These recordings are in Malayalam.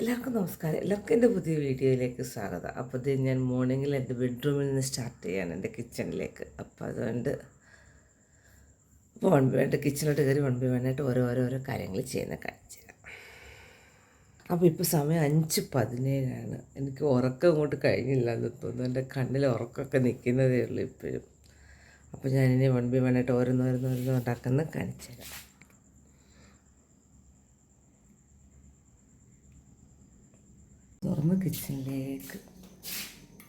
എല്ലാവർക്കും നമസ്കാരം. എല്ലാവർക്കും എന്റെ പുതിയ വീഡിയോയിലേക്ക് സ്വാഗതം. അപ്പോൾ ഇത് ഞാൻ മോർണിംഗിൽ എന്റെ ബെഡ്റൂമിൽ നിന്ന് സ്റ്റാർട്ട് ചെയ്യാണ് എന്റെ കിച്ചണിലേക്ക് അപ്പോൾ അതുകൊണ്ട് വൺ ബൈ എന്റെ കിച്ചണിലോട്ട് കയറി വൺ ബൈ വണ്ണായിട്ട് ഓരോ ഓരോരോ കാര്യങ്ങൾ ചെയ്യുന്ന കാണിച്ചു അപ്പോൾ ഇപ്പോൾ സമയം അഞ്ച് പതിനേഴാണ്. എനിക്ക് ഉറക്കം ഇങ്ങോട്ട് കഴിഞ്ഞില്ല എന്ന് തോന്നുന്നു. എന്റെ കണ്ണിൽ ഉറക്കമൊക്കെ നിൽക്കുന്നതേ ഉള്ളൂ ഇപ്പോഴും. അപ്പോൾ ഞാനിനി വൺ ബൈ വണ്ണായിട്ട് ഓരോന്നോരോന്നോരോന്ന് ഉണ്ടാക്കുന്ന കാണിച്ചു തരാം തുറന്ന് കിച്ചണിലേക്ക്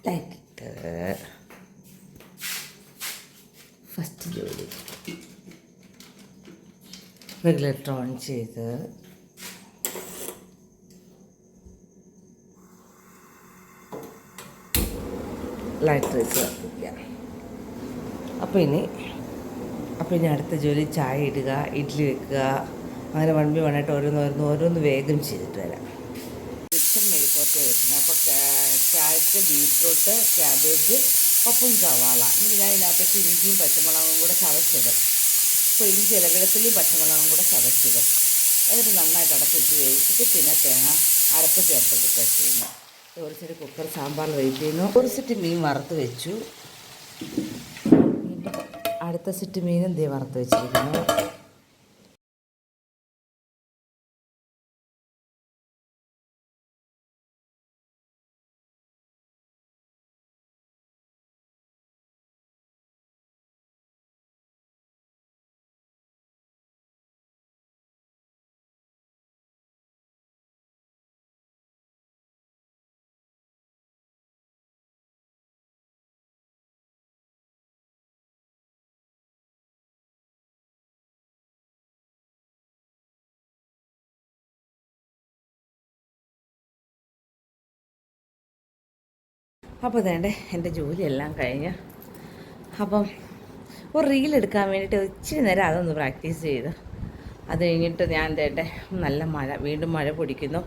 ലൈറ്റിട്ട് ഫസ്റ്റ് ജോലി. റെഗുലേറ്റർ ഓൺ ചെയ്ത് ലൈറ്റ് വെച്ച് കത്തിക്കുക അപ്പോൾ ഇനി അപ്പോൾ ഇനി അടുത്ത ജോലി ചായ ഇടുക ഇഡ്ഡലി വെക്കുക. അങ്ങനെ വൺ ബി വൺ ആയിട്ട് ഓരോന്ന് ഓരോന്ന് ഓരോന്ന് വേഗം ചെയ്തിട്ട് വരാം. അപ്പോൾ ക്യാരറ്റ് ബീറ്റ്റൂട്ട് ക്യാബേജ് ഒപ്പം സവാള. എന്നിട്ട് ഞാൻ ഇതിനകത്തേക്ക് ഇഞ്ചിയും പച്ചമുളകും കൂടെ ചതച്ചിടും. അപ്പോൾ ഇഞ്ചി ഇല വെളുത്തുള്ളിയും പച്ചമുളകും കൂടെ ചതച്ചിടും. എന്നിട്ട് നന്നായിട്ട് അടച്ച് വെച്ച് വേവിച്ചിട്ട് പിന്നെ തേങ്ങ അരപ്പ് ചേർത്തെടുക്കുക ചെയ്യുന്നു. ഒരു കുക്കർ സാമ്പാർ ഒരു സെറ്റ് മീൻ വറുത്ത് വെച്ചു. അടുത്ത സെറ്റ് മീനും ദേ വറുത്ത് വെച്ചിരിക്കുന്നു? അപ്പോൾ ഇതേണ്ടേ എന്റെ ജോലിയെല്ലാം കഴിഞ്ഞ്. അപ്പം ഒരു റീൽ എടുക്കാൻ വേണ്ടിയിട്ട് ഇച്ചിരി നേരം അതൊന്ന് പ്രാക്ടീസ് ചെയ്ത്. അത് കഴിഞ്ഞിട്ട് ഞാൻ തേട്ടെ നല്ല മഴ വീണ്ടും മഴ പൊടിക്കുന്നു.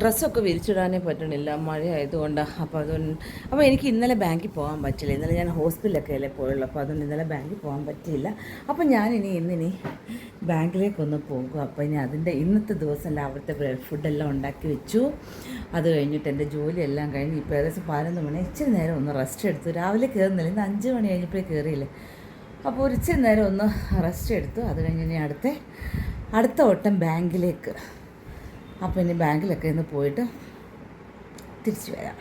ഡ്രസ്സൊക്കെ വിരിച്ചിടാനേ പറ്റണില്ല മഴ ആയതുകൊണ്ട് അപ്പോൾ അതുകൊണ്ട് അപ്പോൾ എനിക്ക് ഇന്നലെ ബാങ്കിൽ പോകാൻ പറ്റില്ല. ഇന്നലെ ഞാൻ ഹോസ്പിറ്റലൊക്കെ അല്ലേ പോയുള്ളൂ അപ്പോൾ അതുകൊണ്ട് ഇന്നലെ ബാങ്കിൽ പോകാൻ പറ്റിയില്ല. അപ്പോൾ ഞാനിനി ഇന്നിനി ബാങ്കിലേക്കൊന്ന് പോകും. അപ്പോൾ ഇനി അതിന്റെ ഇന്നത്തെ ദിവസം അവിടുത്തെ ഫുഡെല്ലാം ഉണ്ടാക്കി വെച്ചു. അത് കഴിഞ്ഞിട്ട് എന്റെ ജോലിയെല്ലാം കഴിഞ്ഞ് ഇപ്പോൾ ഏകദേശം പതിനൊന്ന് മണി ഇച്ചിരി നേരം ഒന്ന് റെസ്റ്റ് എടുത്തു. രാവിലെ കയറുന്നില്ല ഇന്ന് അഞ്ച് മണി കഴിഞ്ഞപ്പോഴേ കയറിയില്ലേ. അപ്പോൾ ഒരു ഇച്ചിരി നേരം ഒന്ന് റെസ്റ്റ് എടുത്തു. അത് കഴിഞ്ഞ് ഇനി അടുത്ത അടുത്ത ഓട്ടം ബാങ്കിലേക്ക്. അപ്പോൾ ഇനി ബാങ്കിലൊക്കെ ഇന്ന് പോയിട്ട് തിരിച്ചു വരാം.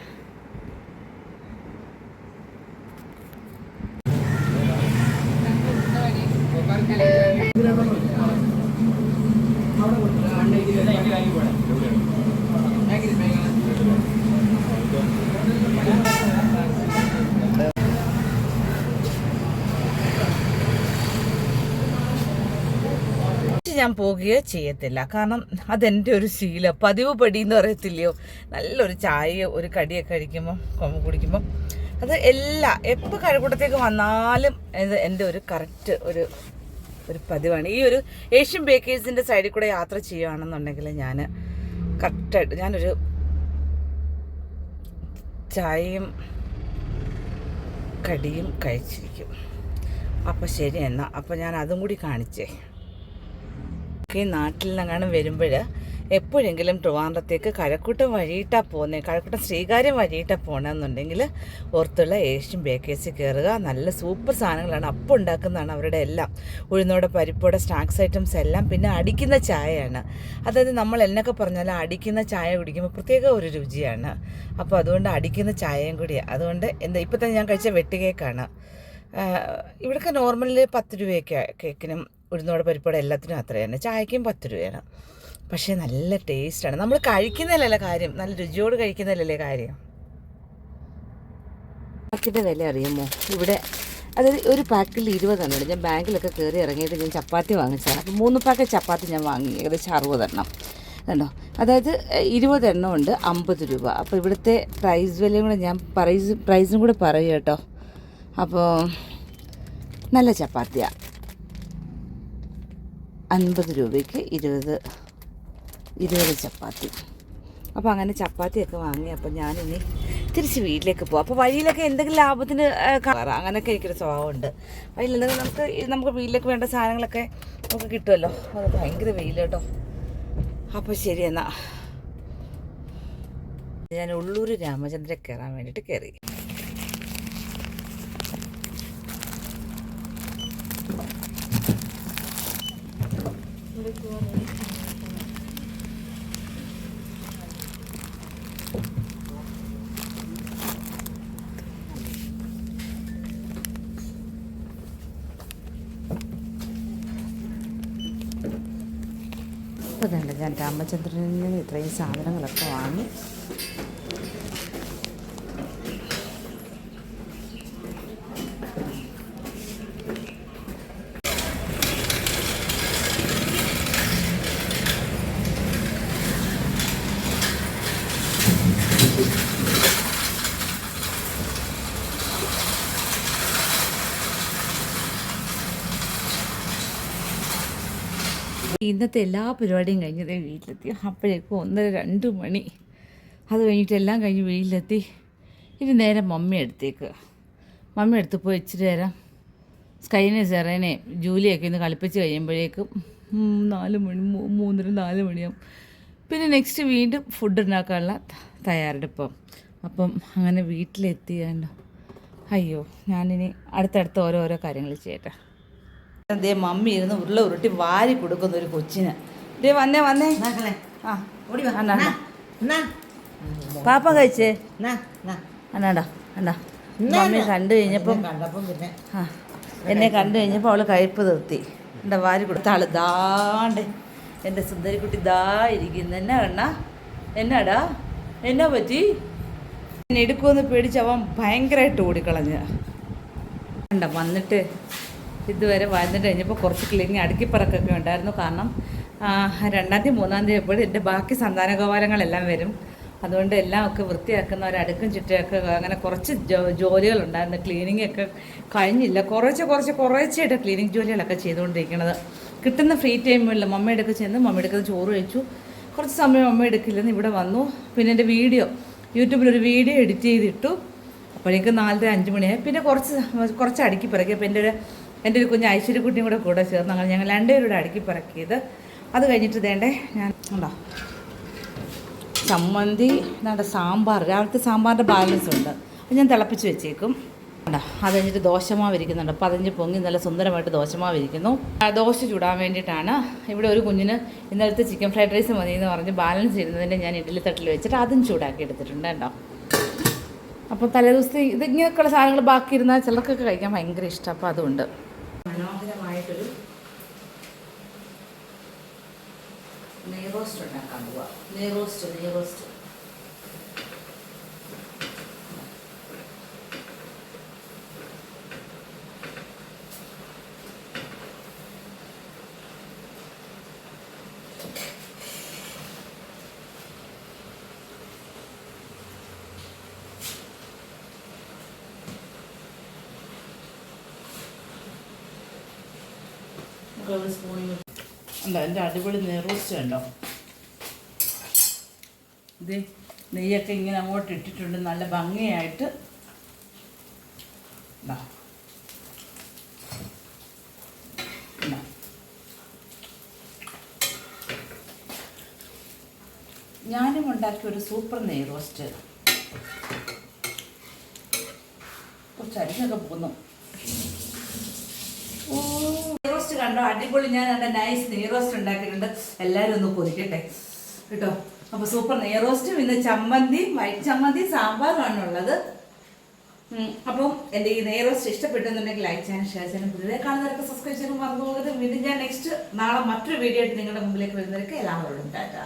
ഞാൻ പോകുകയോ ചെയ്യത്തില്ല. കാരണം അതെന്റെ ഒരു ശീലം. പതിവ് പടി എന്ന് പറയത്തില്ലയോ? നല്ലൊരു ചായയോ ഒരു കടിയൊക്കെ കഴിക്കുമ്പം കൊമ്പ് കുടിക്കുമ്പം. അത് എല്ലാ എപ്പോൾ കഴിക്കൂട്ടത്തേക്ക് വന്നാലും ഇത് എന്റെ ഒരു കറക്റ്റ് ഒരു ഒരു പതിവാണ്. ഈ ഒരു ഏഷ്യൻ ബേക്കേഴ്സിന്റെ സൈഡിൽ കൂടെ യാത്ര ചെയ്യുകയാണെന്നുണ്ടെങ്കിൽ ഞാൻ കറക്റ്റായിട്ട് ഞാനൊരു ചായയും കടിയും കഴിച്ചിരിക്കും. അപ്പോൾ ശരി എന്നാൽ അപ്പോൾ ഞാൻ അതും കൂടി കാണിച്ചേ. ഈ നാട്ടിൽ നിന്നെങ്ങാനും വരുമ്പോൾ എപ്പോഴെങ്കിലും ട്രിവാൻഡ്രത്തേക്ക് കഴക്കൂട്ടം വഴിയിട്ടാ പോകുന്നത് കഴക്കൂട്ടം ശ്രീകാര്യം വഴിയിട്ടാ പോകണമെന്നുണ്ടെങ്കിൽ ഓർത്തുള്ള ഏഷ്യൻ ബേക്കേഴ്സിൽ കയറുക നല്ല സൂപ്പർ സാധനങ്ങളാണ്. അപ്പം ഉണ്ടാക്കുന്നതാണ് അവരുടെ എല്ലാം. ഉഴുന്നോടെ പരിപ്പോടെ സ്നാക്സ് ഐറ്റംസ് എല്ലാം പിന്നെ അടിക്കുന്ന ചായയാണ്. അതായത് നമ്മൾ എന്നൊക്കെ പറഞ്ഞാൽ അടിക്കുന്ന ചായ കുടിക്കുമ്പോൾ പ്രത്യേക ഒരു രുചിയാണ്. അപ്പോൾ അതുകൊണ്ട് അടിക്കുന്ന ചായയും കൂടിയാണ് അതുകൊണ്ട് എന്താ ഇപ്പം തന്നെ ഞാൻ കഴിച്ച വെട്ടുകേക്കാണ് ഇവിടെയൊക്കെ നോർമലിൽ പത്ത് രൂപയൊക്കെ കേക്കിനും ഉഴുന്നോടെ പരിപ്പോടെ എല്ലാത്തിനും അത്ര തന്നെ. ചായക്കും പത്ത് രൂപയാണ്. പക്ഷേ നല്ല ടേസ്റ്റാണ് നമ്മൾ കഴിക്കുന്നതിലല്ലേ കാര്യം. നല്ല രുചിയോട് കഴിക്കുന്നതിലല്ലേ കാര്യം? ചപ്പാത്തിന്റെ വില അറിയുമോ? ഇവിടെ അതായത് ഒരു പാക്കിൽ ഇരുപതെണ്ണം ഞാൻ ബാങ്കിലൊക്കെ കയറി ഇറങ്ങിയിട്ട് ഞാൻ ചപ്പാത്തി വാങ്ങിച്ചതാണ് അപ്പോൾ മൂന്ന് പാക്ക് ചപ്പാത്തി ഞാൻ വാങ്ങി. ഏകദേശം അറുപതെണ്ണം. കണ്ടോ? അതായത് ഇരുപതെണ്ണം ഉണ്ട് അമ്പത് രൂപ. അപ്പോൾ ഇവിടുത്തെ പ്രൈസ് വിലയും കൂടെ ഞാൻ പ്രൈസ് പ്രൈസും കൂടെ പറയും കേട്ടോ. അപ്പോൾ നല്ല ചപ്പാത്തിയാണ് അൻപത് രൂപയ്ക്ക് ഇരുപത് ഇരുപത് ചപ്പാത്തി. അപ്പോൾ അങ്ങനെ ചപ്പാത്തിയൊക്കെ വാങ്ങി. അപ്പോൾ ഞാനിനി തിരിച്ച് വീട്ടിലേക്ക് പോകും അപ്പോൾ വഴിയിലൊക്കെ എന്തെങ്കിലും ലാഭത്തിന് കയറാം അങ്ങനെയൊക്കെ എനിക്കൊരു സ്വഭാവമുണ്ട്. വഴിയിൽ എന്തെങ്കിലും നമുക്ക് നമുക്ക് വീട്ടിലേക്ക് വേണ്ട സാധനങ്ങളൊക്കെ നമുക്ക് കിട്ടുമല്ലോ. അത് ഭയങ്കര വെയിൽ കേട്ടോ. അപ്പോൾ ശരി എന്നാൽ ഞാൻ ഉള്ളൂർ രാമചന്ദ്രൻ കയറാൻ വേണ്ടിയിട്ട് കയറി. അപ്പോൾ തന്നെ ഞാൻ രാമചന്ദ്രനിൽ നിന്ന് ഇത്രയും സാധനങ്ങളൊക്കെ വാങ്ങി. ഇന്നത്തെ എല്ലാ പരിപാടിയും കഴിഞ്ഞതേ വീട്ടിലെത്തി. അപ്പോഴേക്കും ഒന്നര രണ്ട് മണി. അത് കഴിഞ്ഞിട്ട് എല്ലാം കഴിഞ്ഞ് വീട്ടിലെത്തി. ഇനി നേരെ മമ്മി അടുത്തേക്ക്. മമ്മി അടുത്ത് പോയി ഇച്ചിരി നേരം സ്കൈനെ സെറേനെ ജൂലിയൊക്കെ ഇന്ന് കളിപ്പിച്ച് കഴിയുമ്പോഴേക്കും നാല് മണി മൂന്നര നാല് മണിയാവും. പിന്നെ നെക്സ്റ്റ് വീണ്ടും ഫുഡ് ഉണ്ടാക്കാനുള്ള തയ്യാറെടുപ്പം. അപ്പം അങ്ങനെ വീട്ടിലെത്തിയാണ്ടോ അയ്യോ ഞാനിനി അടുത്തടുത്ത് ഓരോരോ കാര്യങ്ങൾ ചെയ്യട്ടെ. അതേ മമ്മി ഇരുന്ന് ഉരുള ഉരുട്ടി വാരി കൊടുക്കുന്ന ഒരു കൊച്ചിന്. ദേ വന്നേ വന്നേ. ആ. പാപ്പ കഴിച്ചേ? അന്നാടാ ഇന്നാ, മമ്മി. കണ്ടു കഴിഞ്ഞപ്പം ആ എന്നെ കണ്ടു കഴിഞ്ഞപ്പോൾ അവൾ കഴിപ്പ് നിർത്തി. എന്റെ വാരി കൊടുത്ത ആൾ ദാണ്ട് എന്റെ സുന്ദരിക്കുട്ടി ദാ ഇരിക്കുന്നു. എന്നാ കണ്ണ എന്നാടാ? എന്നാ പറ്റി? എന്നെ എടുക്കുമെന്ന് പേടിച്ച് അവൻ ഭയങ്കരമായിട്ട് ഓടിക്കളഞ്ഞ. കണ്ട വന്നിട്ട് ഇതുവരെ വന്നിട്ട് കഴിഞ്ഞപ്പോൾ കുറച്ച് ക്ലീനിങ് അടുക്കിപ്പറക്കൊക്കെ ഉണ്ടായിരുന്നു. കാരണം രണ്ടാം തീയതി മൂന്നാം തീയതി എപ്പോഴും എന്റെ ബാക്കി സന്താനഗോപാലങ്ങളെല്ലാം വരും. അതുകൊണ്ട് എല്ലാം ഒക്കെ വൃത്തിയാക്കുന്ന ഒരു അടുക്കും ചുറ്റുമൊക്കെ അങ്ങനെ കുറച്ച് ജോലികളുണ്ടായിരുന്നു. ക്ലീനിങ് ഒക്കെ കഴിഞ്ഞില്ല. കുറച്ച് കുറച്ച് കുറച്ചായിട്ട് ക്ലീനിങ് ജോലികളൊക്കെ ചെയ്തുകൊണ്ടിരിക്കുന്നത് കിട്ടുന്ന ഫ്രീ ടൈമിൽ മമ്മയുടെ എടുക്ക ചെന്ന് മമ്മയുടെ അടുത്ത് ചോറ് കഴിച്ചു. കുറച്ച് സമയം അമ്മ എടുക്കില്ലെന്ന് ഇവിടെ വന്നു. പിന്നെ എന്റെ വീഡിയോ യൂട്യൂബിലൊരു വീഡിയോ എഡിറ്റ് ചെയ്തിട്ടു. അപ്പോഴേക്കും നാലര അഞ്ച് മണിയായി. പിന്നെ കുറച്ച് കുറച്ച് അടുക്കി പിറക്കി. അപ്പോൾ എന്റെ ഒരു എന്റെ ഒരു കുഞ്ഞ് ഐശ്വര്യക്കുട്ടിയും കൂടെ കൂടെ ചേർന്ന് അങ്ങനെ ഞങ്ങൾ രണ്ടുപേരുടെ അടുക്കി പിറക്കിയത്. അത് കഴിഞ്ഞിട്ട് വേണ്ടേ ഞാൻ ഉണ്ടോ ചമ്മന്തി എന്താ സാമ്പാർ. രാവിലത്തെ സാമ്പാറിന്റെ ബാലൻസ് ഉണ്ട്. അത് ഞാൻ തിളപ്പിച്ച് വെച്ചേക്കും. അത് കഴിഞ്ഞിട്ട് ദോശമാവ് ഇരിക്കുന്നുണ്ട് പതിഞ്ഞ് പൊങ്ങി നല്ല സുന്ദരമായിട്ട് ദോശമാവ് ഇരിക്കുന്നു ദോശ ചൂടാൻ വേണ്ടിയിട്ടാണ് ഇവിടെ ഒരു കുഞ്ഞിന് ഇന്നലത്തെ ചിക്കൻ ഫ്രൈഡ് റൈസ് മതി എന്ന് പറഞ്ഞ് ബാലൻസ് ചെയ്യുന്നതിന്റെ ഞാൻ ഇഡ്ഡലി തട്ടിൽ വെച്ചിട്ട് അതും ചൂടാക്കി എടുത്തിട്ടുണ്ട് കേട്ടോ. അപ്പോൾ തലേദിവസത്തെ ഇതിങ്ങനെയൊക്കെയുള്ള സാധനങ്ങൾ ബാക്കി ഇരുന്നാൽ ചിലർക്കൊക്കെ കഴിക്കാൻ ഭയങ്കര ഇഷ്ടം. അപ്പോൾ അതുകൊണ്ട് മനോഹരമായിട്ടൊരു നെയ്റോസ്റ്റ് ഉണ്ടാക്കാൻ പോവാ. നെയ്റോസ്റ്റ്. അല്ല എന്റെ അടിപൊളി ഇത് നെയ്യൊക്കെ ഇങ്ങനെ അങ്ങോട്ട് ഇട്ടിട്ടുണ്ട്. നല്ല ഭംഗിയായിട്ട്. ഞാനും ഉണ്ടാക്കിയ ഒരു സൂപ്പർ നെയ് റോസ്റ്റ് കുറച്ച് അരിഞ്ഞൊക്കെ പോന്നു ഓ നെയ് റോസ്റ്റ് കണ്ടോ? അടിപൊളി. ഞാൻ എന്റെ നൈസ് നെയ് റോസ്റ്റ് ഉണ്ടാക്കിയിട്ടുണ്ട്. എല്ലാവരും ഒന്ന് കൊതിക്കട്ടെ കേട്ടോ? അപ്പൊ സൂപ്പർ നെയ് റോസ്റ്റും ഇന്ന് ചമ്മന്തിയും വൈറ്റ് ചമ്മന്തി സാമ്പാറുമാണ് ഉള്ളത്. അപ്പം എന്റെ ഈ നെയ് റോസ്റ്റ് ഇഷ്ടപ്പെട്ടെന്നുണ്ടെങ്കിൽ ലൈക്ക് ചെയ്യാനും ഷെയർ ചെയ്യാനും പുതിയതായി കാണുന്നവരൊക്കെ സബ്സ്ക്രൈബ് ചെയ്യാനും മറന്നു പോകരുത്. വീണ്ടും ഞാൻ നെക്സ്റ്റ് നാളെ മറ്റൊരു വീഡിയോ ആയിട്ട് നിങ്ങളുടെ മുമ്പിലേക്ക് വരുന്നവരൊക്കെ എല്ലാവരോടും ടാറ്റാ.